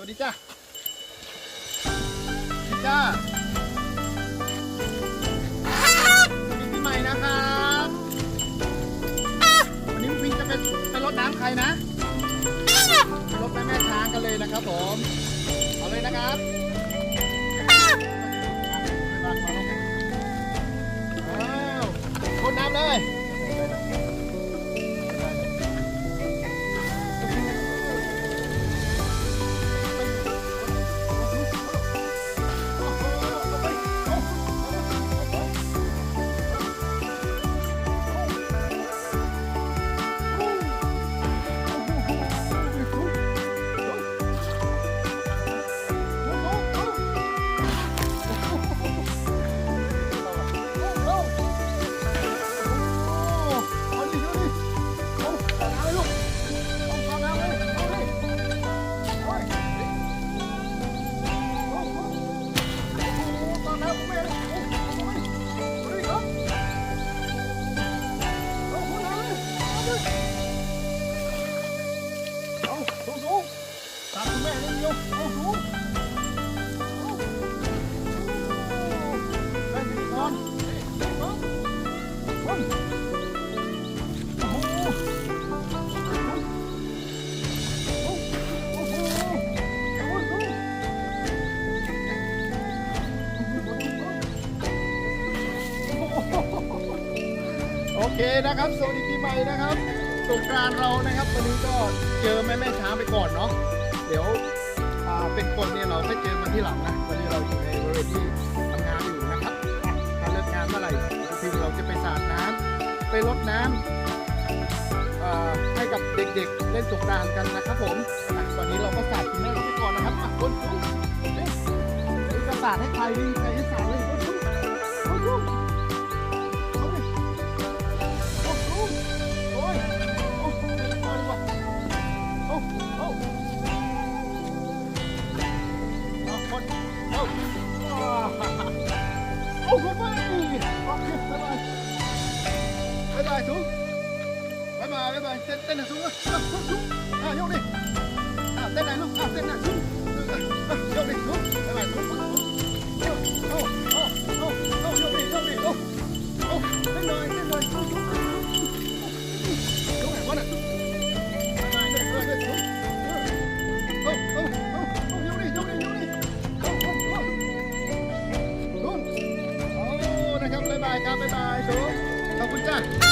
วัสดีจ้าจ้าสวัสดีปีใหม่นะครับวันนี้วิ่งจะไปไปรดน้ำใครนะไปรดแม่แม่ช้างกันเลยนะครับผม เอาเลยนะครับ ตามคุณแม่เร็วๆเอาสูงแม่สิริพรเอาคนโอ้โหโอ้โหโอ้โอ้โอเคนะครับ สวัสดีปีใหม่นะครับสงกรานต์เรานะครับ วันนี้ก็เจอแม่แม่ช้างไปก่อนเนาะ เดี๋ยวเป็นคนเนี่ยเราก็เจอมาที่หลังนะวันนี้เราอยู่ในบริเวณที่ทำงานอยู่นะครับถ้าเลิกงานเมื่อไหร่ทีเราจะไปสาดน้ำไปรดน้ำให้กับเด็กๆเล่นสงกรานต์กันนะครับผมตอนนี้เราก็สาดคุณแม่เขาไปก่อนนะครับคนชุนี่นี่ก็สาดให้ใครดีใคร Oh, goodbye! Okay, bye-bye. Bye-bye xuống. Bye-bye, bye-bye. Tên, tên này xuống. Xuống, xuống. À, nhúc đi. À, tên này luôn. À, tên này xuống. kapit-ayos, oh. Napunta.